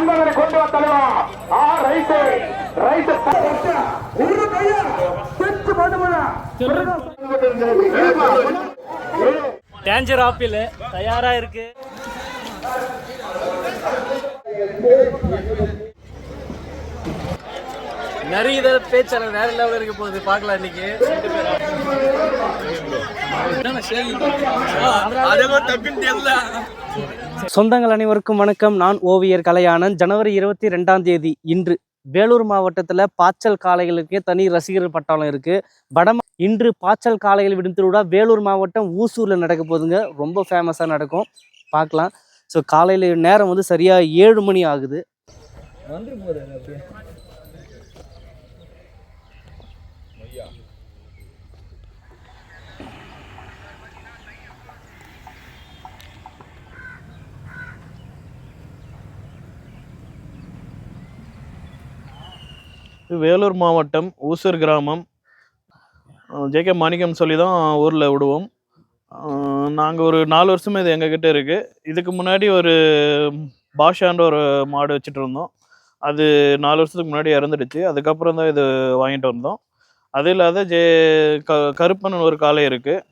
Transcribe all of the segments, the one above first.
மன்னவனை கொண்டு வா தலைவா. ஆ ரைட்டு. ரைட்டு. ஒரு கையா? செத்து பண்ணுமடா டேஞ்சர் ஆப்பிள். தயாரா இருக்கு. நிறைய இதை பேச்சாளர் வேற லெவலில் இருக்க போகுது. பார்க்கலாம் இன்னைக்கு. சொந்தங்கள் அனைவருக்கும் வணக்கம். நான் ஓவியர் கலையானன் ஜனவரி இருபத்தி ரெண்டாம் தேதி இன்று வேலூர் மாவட்டத்தில் பாய்ச்சல் காளைகளுக்கு தனி ரசிகர் பட்டாளம் இருக்கு. வடம இன்று பாய்ச்சல் காளைகள் விடும் திருவிழா வேலூர் மாவட்டம் ஊசூரில் நடக்க போகுதுங்க. ரொம்ப ஃபேமஸாக நடக்கும். பார்க்கலாம். ஸோ காலையில் நேரம் வந்து சரியாக ஏழு மணி ஆகுது இது வேலூர் மாவட்டம் ஊசூர் கிராமம். ஜேகே மாணிக்கம் சொல்லி தான் ஊரில் விடுவோம். நாங்கள் ஒரு நாலு வருஷமாக இது எங்ககிட்ட இருக்குது இதுக்கு முன்னாடி ஒரு பாஷான்ற ஒரு மாடு வச்சுட்டு இருந்தோம். அது நாலு வருஷத்துக்கு முன்னாடி இறந்துடுச்சு. அதுக்கப்புறம் தான் இது வாங்கிட்டு வந்தோம். அது இல்லாத ஜே க கருப்பன் ஒரு காளை இருக்குது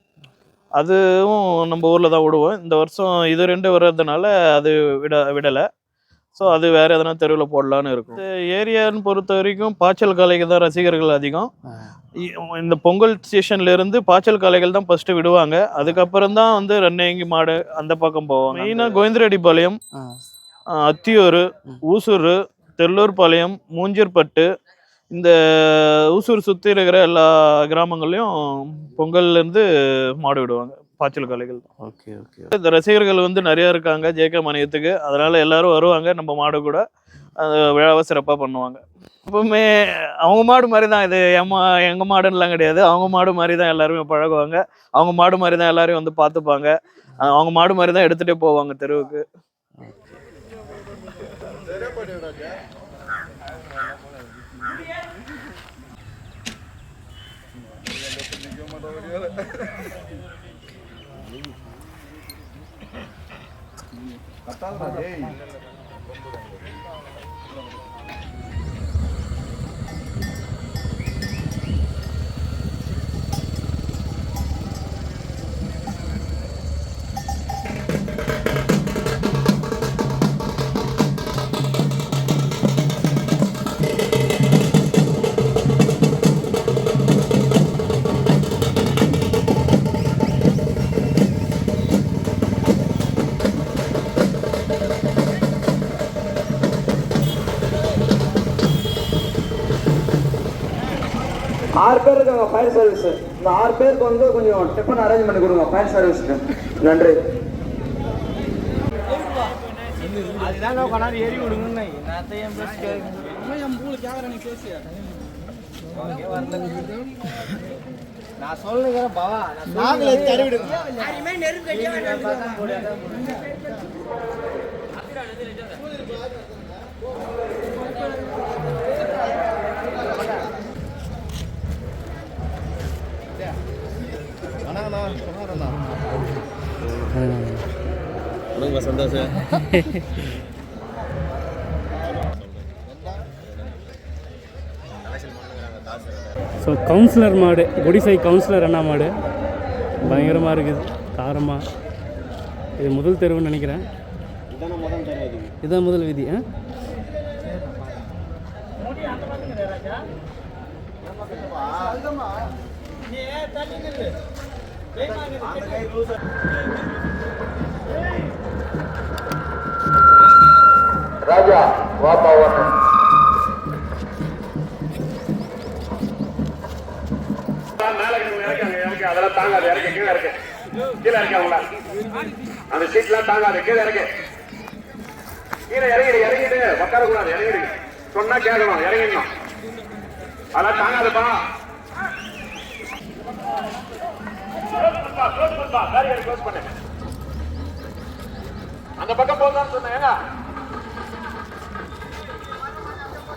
அதுவும் நம்ம ஊரில் தான் விடுவோம். இந்த வருஷம் இது ரெண்டு வர்றதுனால அது விட விடலை. ஸோ அது வேறு எதனா தெருவில் போடலான்னு இருக்கும். ஏரியான்னு பொறுத்த வரைக்கும் பாய்ச்சல் காளைக்கு தான் ரசிகர்கள் அதிகம். இந்த பொங்கல் சீசன்ல இருந்து பாய்ச்சல் காளைகள் தான் ஃபர்ஸ்ட் விடுவாங்க. அதுக்கப்புறம் தான் வந்து ரன்னேங்கி மாடு அந்த பக்கம் போவாங்க. மெயினாக. அஹ், அத்தியூர். ஊசூர் தெல்லூர்பாளையம் மூஞ்சூர்பட்டு இந்த ஊசூர் சுற்றி இருக்கிற எல்லா கிராமங்கள்லையும் பொங்கல்ல இருந்து மாடு விடுவாங்க. பாய்ச்சல் காளைகள் ஓகே ஓகே. இந்த ரசிகர்கள் வந்து நிறைய இருக்காங்க ஜேகே மணியத்துக்கு அதனால எல்லாரும் வருவாங்க நம்ம மாடு கூட. அந்த விழாவை சிறப்பாக பண்ணுவாங்க. எப்பவுமே அவங்க மாடு மாதிரி தான் இது எம்மா எங்கள் மாடுன்னெலாம் கிடையாது. அவங்க மாடு மாதிரி தான் எல்லாருமே பழகுவாங்க. அவங்க மாடு மாதிரி தான் எல்லாரையும் வந்து பார்த்துப்பாங்க அவங்க மாடு மாதிரி தான் எடுத்துகிட்டே போவாங்க தெருவுக்கு. Tá, tá, tá, tá, ஆறு பேர் இருக்காங்க ஃபயர் சர்வீஸ் இந்த ஆறு பேருக்கு வந்து கொஞ்சம் டிஃபன் அரேஞ்ச் பண்ணி கொடுங்க ஃபயர் சர்வீஸ்க்கு நன்றி. ஏறி விடுங்கன்னு. என்னத்தையும் நான் சொல்லுகிறேன் பாவா நாங்களே தடி சந்தோஷம் ஸோ கவுன்சிலர் மாடு குடிசை கவுன்சிலர் அண்ணா மாடு. பயங்கரமாக இருக்குது காரமாக இது முதல் தெருவுன்னு நினைக்கிறேன். இதுதான் முதல் விதி ஆ? ராஜா வாப்பா ஒன்று மேல இருக்கு, இறக்கு, அங்க இறக்கு, அதெல்லாம் தாங்காது இறக்கு கீழே இருக்கு கீழே இருக்கு அவங்கள அந்த சீட்லாம் தாங்காது கீழே இருக்கு கீழே இறங்கிடு இறங்கிடு. உட்கார கூடாது இறங்கிடு சொன்னா கேட்கணும் இறங்கிடணும் அதெல்லாம் தாங்காதுப்பா அந்த பக்கம் போகலாம்னு சொன்னேன்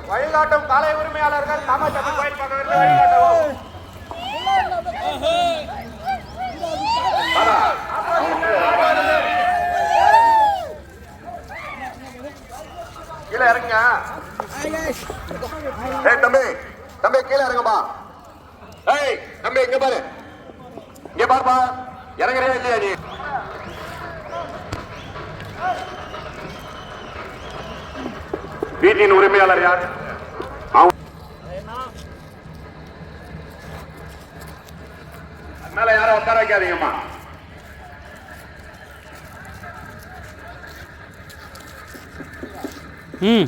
வழிகாட்டும் காலை உரிமையாளர்கள் காமாட்சி கோயில் பக்கம் இருந்து வழிகாட்டவும் வாடா. கீழே இறங்க ஏய் தம்பி தம்பி கீழே இறங்கப்பா ஏய் தம்பி இங்க பாரு இங்க பாருப்பா இறங்குறியா இல்லையா நீ வீட்டின் உரிமையாளர் யார்? அவன் மேல யாரும் உட்கார வைக்காதீங்கம்மா. ம்.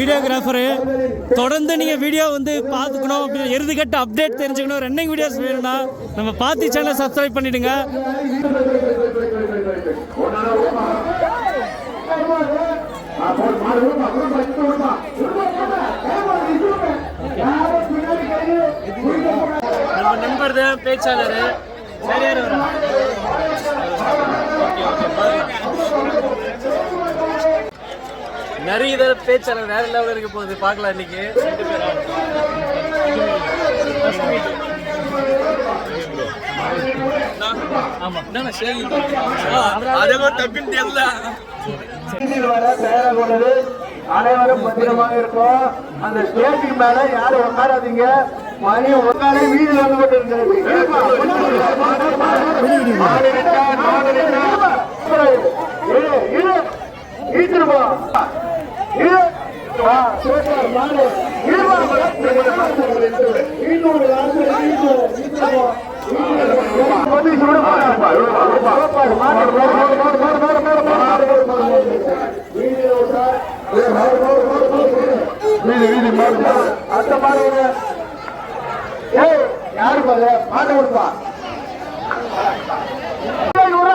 வீடியோகிராஃபரு தொடர்ந்து நீங்கள் வீடியோ வந்து பார்த்துக்கணும் அப்படின்னு இறுதிக்கட்ட அப்டேட் தெரிஞ்சுக்கணும். ரன்னிங் வீடியோஸ் வேணும்னா நம்ம பாத்தி சேனலை சப்ஸ்கிரைப் பண்ணிடுங்க. நம்ம நண்பர் தான் பேச்சாளர். சரியான நிறைய தடவை பேச்சாளர் வேற லெவலில் இருக்க போகுது. பார்க்கலாம் இன்னைக்கு. ஆமா. என்ன தப்பின்னு தெரியல. அனைவரும் பத்திரமாக இருக்கும் அந்த ஸ்டேஜுக்கு மேல யாரும் உட்காராதீங்க. மணி உட்கார வீடு வந்து கொண்டிருக்கிறது. இருக்கிறது வீடு வீடு அடுத்த பாருங்க ஏய் யாரு பாரு மாட்ட கொடுப்பா ஐநூறு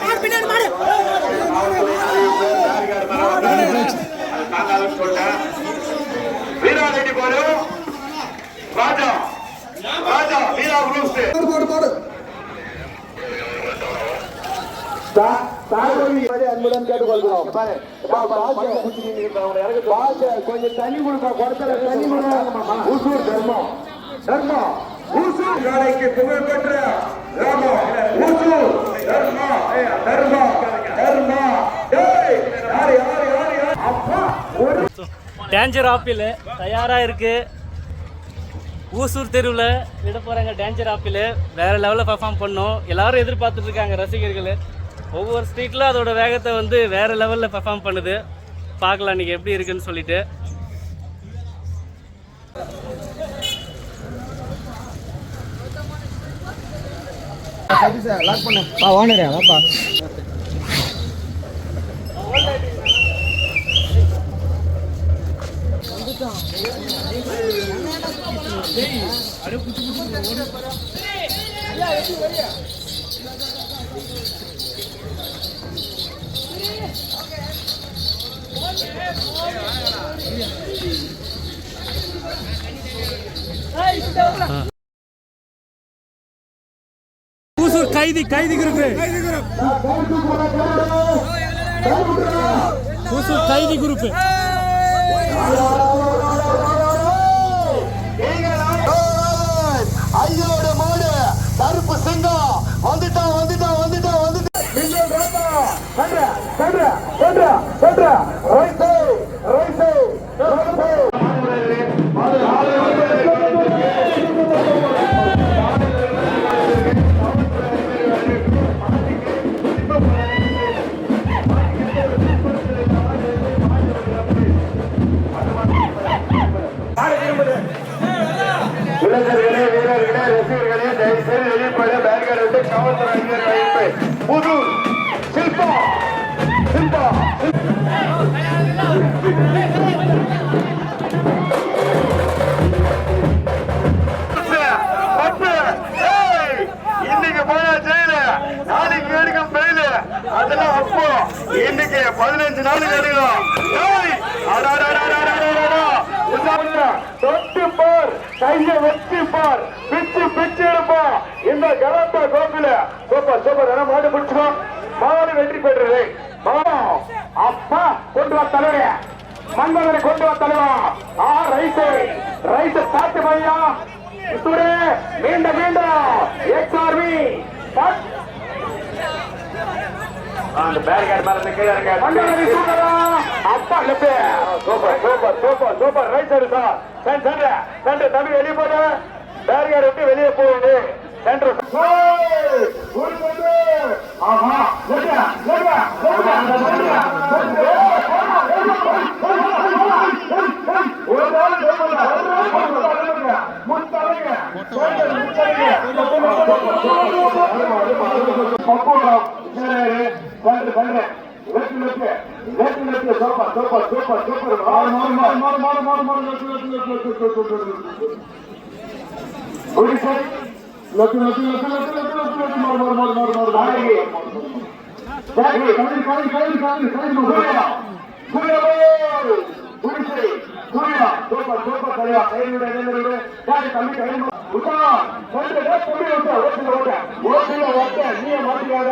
வீராரெட்டி போரு ராஜா ராஜா வீரா குரூஸ் அன்புடன் கேட்டுக்கொள்கிறோம் கொஞ்சம் தண்ணி கொடுப்பா குடத்துல தண்ணி கொடுப்பா ஊசூர் தர்மம் தர்மம் ஊசூர் நாளைக்கு புகழ்பெற்ற ஊசூர் தர்மம் தர்மம் தர்மம் ஏய், யாரு யாரு யாரு யாரு அப்பா ஒரு டேஞ்சர் ஆப்பிள் தயாராக இருக்கு. ஊசூர் தெருவில் விட போகிறாங்க டேஞ்சர் ஆப்பிள் வேறு லெவலில் பர்ஃபார்ம் பண்ணோம். எல்லாரும் எதிர்பார்த்துட்ருக்காங்க ரசிகர்கள். ஒவ்வொரு ஸ்ட்ரீட்டில் அதோட வேகத்தை வந்து வேறு லெவலில் பெர்ஃபார்ம் பண்ணுது. பார்க்கலாம் இன்றைக்கி எப்படி இருக்குன்னு சொல்லிட்டு. கூசூர் கைதி கைதி குரூப் கூசூர் கைதி குரூப் இளைஞர்களே வீரர்களே ரசிகர்களே தயவுசெய்து வெளிப்பட பேர்கள் விட்டு காவல்துறை அதிகாரிகள் அழைப்பு புது சில்பா சில்பா இன்னைக்கு போனா ஜெயில. அதெல்லாம் அப்போ. இன்னைக்கு பதினஞ்சு நாளுக்கு எடுக்கலாம். தொட்டு பார். கைய வச்சு பார். பிச்சு பிச்சு எடுப்போம் இந்த கலப்பா கோப்பில சூப்பர் சூப்பர் என மாடு பிடிச்சோ மாடு வெற்றி பெற்றது. மாமா அப்பா கொண்டு வா தலைவரே. மன்மதனை கொண்டு வா தலைவா. ஆ ரைட்டு. ரைட்டு பாத்து பையா மீண்டும் மீண்டும். மீண்டும் எக்ஸ்ஆர்வி அந்த பேரிகார்டு மேல இருந்து கீழே இருக்க மண்டலி சூப்பரா. அப்பா left super super super super. Right side sir cent centre centre தம்பி வெளியே போடு. பேரிகார்டு விட்டு வெளியே போகுது சென்டர் ஆமா லெஃப்ட் லெஃப்ட் ஒரு நாள் முத்தலைங்க பக்குவம் சரி கொண்டு கொண்டு வெட்டி வெட்டி வெட்டி வெட்டி சோப்பா சோப்பா சோப்பா சோப்பா மாறு மாறு மாறு மாறு மாறு மாறு மாறு வெட்டி வெட்டி வெட்டி வெட்டி வெட்டி வெட்டி ஒரு சார் லட்டு லட்டு லட்டு லட்டு லட்டு லட்டு லட்டு மாறு மாறு மாறு மாறு மாறு மாறு sorry sorry sorry sorry sorry sorry குடியா குடியா குடிசை குடியா சோப்பா சோப்பா கலையா கையிலுடைய கையிலுடைய சாரி நீ மாட்டிக்காத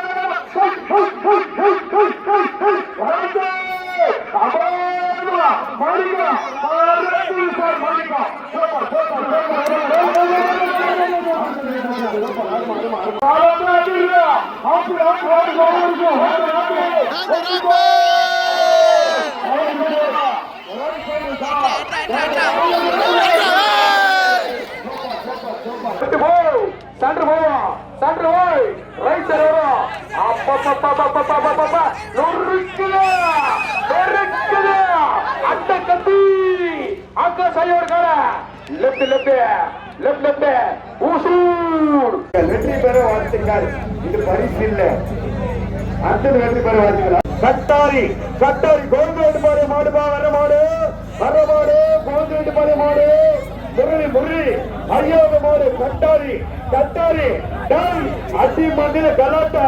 சென்டர் போவோம் சென்டர் போய் ரைட் சைடு வரும் நொறுக்குது நொறுக்குது. அட்ட கத்தி அக்க சையோடு கால லெஃப்ட் லெஃப்ட் லெஃப்ட் லெஃப்ட். ஊசூர். வெற்றி பெற வாழ்த்துக்கள் இது பரிசு இல்ல. அடுத்தது வெற்றி பெற வாழ்த்துக்கள் கட்டாரி கட்டாரி கோவிந்த பாரு மாடுபா வர மாடு. வர மாடு கோவிந்த பாரு மாடு. முரளி முரளி. ஐயோக மாடு கட்டாரி கட்டாரி. டான் அடி மந்திர கலாட்டா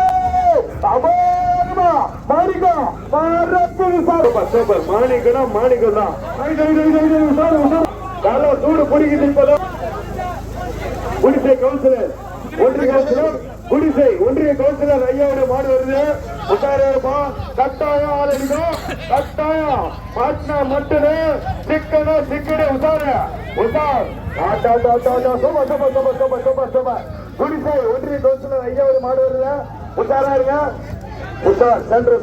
டேஞ்சர் பிள்ளை டேஞ்சர் சூப்பர் மாணிக்கணும் மாணிக்கம் தான். சூடு பிடிக்குது இப்பதான். குடிசை கவுன்சிலர் ஒன்றிய கவுன்சிலர் குடிசை ஒன்றிய கவுன்சிலர் ஐயாவுடைய மாடு வருது. உட்காரப்பா கட்டாயம் ஆரம்பிக்கும் கட்டாயம். மாட்டினா மட்டுமே சிக்கன சிக்கன உசார. உசார். குடிசை ஒன்றிய கவுன்சிலர் ஐயாவுடைய மாடு வருது. உஷாரா இருங்க. உஷார் சென்று